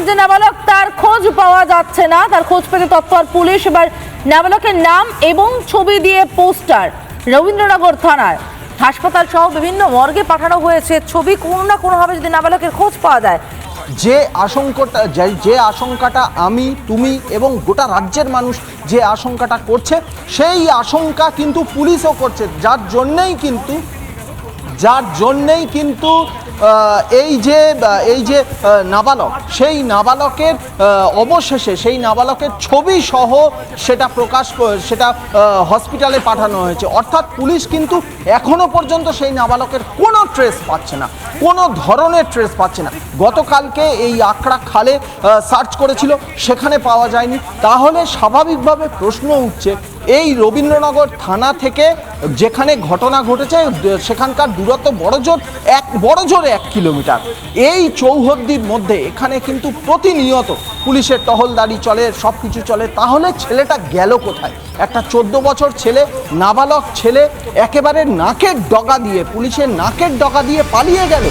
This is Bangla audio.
নাবালক তার খোঁজ পাওয়া যাচ্ছে না। তার খোঁজ পেতে তৎপর পুলিশ। এবার নাবালকের নাম এবং ছবি দিয়ে পোস্টার রবীন্দ্রনগর থানায়। হাসপাতাল সহ বিভিন্ন মর্গে পাঠানো হয়েছে ছবি। কোনো না কোনোভাবে যদি নাবালকের খোঁজ পাওয়া যায়। যে আশঙ্কাটা যে- আশঙ্কাটা আমি, তুমি এবং গোটা রাজ্যের মানুষ যে আশঙ্কাটা করছে, সেই আশঙ্কা কিন্তু পুলিশও করছে। যার জন্যেই কিন্তু, যার জন্যেই কিন্তু এই যে এই যে নাবালক, সেই নাবালকের অবশেষে সেই নাবালকের ছবি সহ সেটা প্রকাশ সেটা হসপিটালে পাঠানো হয়েছে। অর্থাৎ পুলিশ কিন্তু এখনও পর্যন্ত সেই নাবালকের কোনো ট্রেস পাচ্ছে না, কোনো ধরনের ট্রেস পাচ্ছে না। গতকালকে এই আকড়া খালে সার্চ করেছিল, সেখানে পাওয়া যায়নি। তাহলে স্বাভাবিকভাবে প্রশ্ন উঠছে এই রবীন্দ্রনগর থানা থেকে যেখানে ঘটনা ঘটেছে, সেখানকার দূরত্ব বড়জোর এক বড়জোর এক কিলোমিটার। এই চৌহদ্দির মধ্যে এখানে কিন্তু প্রতিনিয়ত পুলিশের টহলদারি চলে সব কিছু চলে। তাহলে ছেলেটা গেল কোথায়? একটা চোদ্দ বছর ছেলে, নাবালক ছেলে, একেবারে নাকের ডগা দিয়ে, পুলিশের নাকের ডগা দিয়ে পালিয়ে গেল।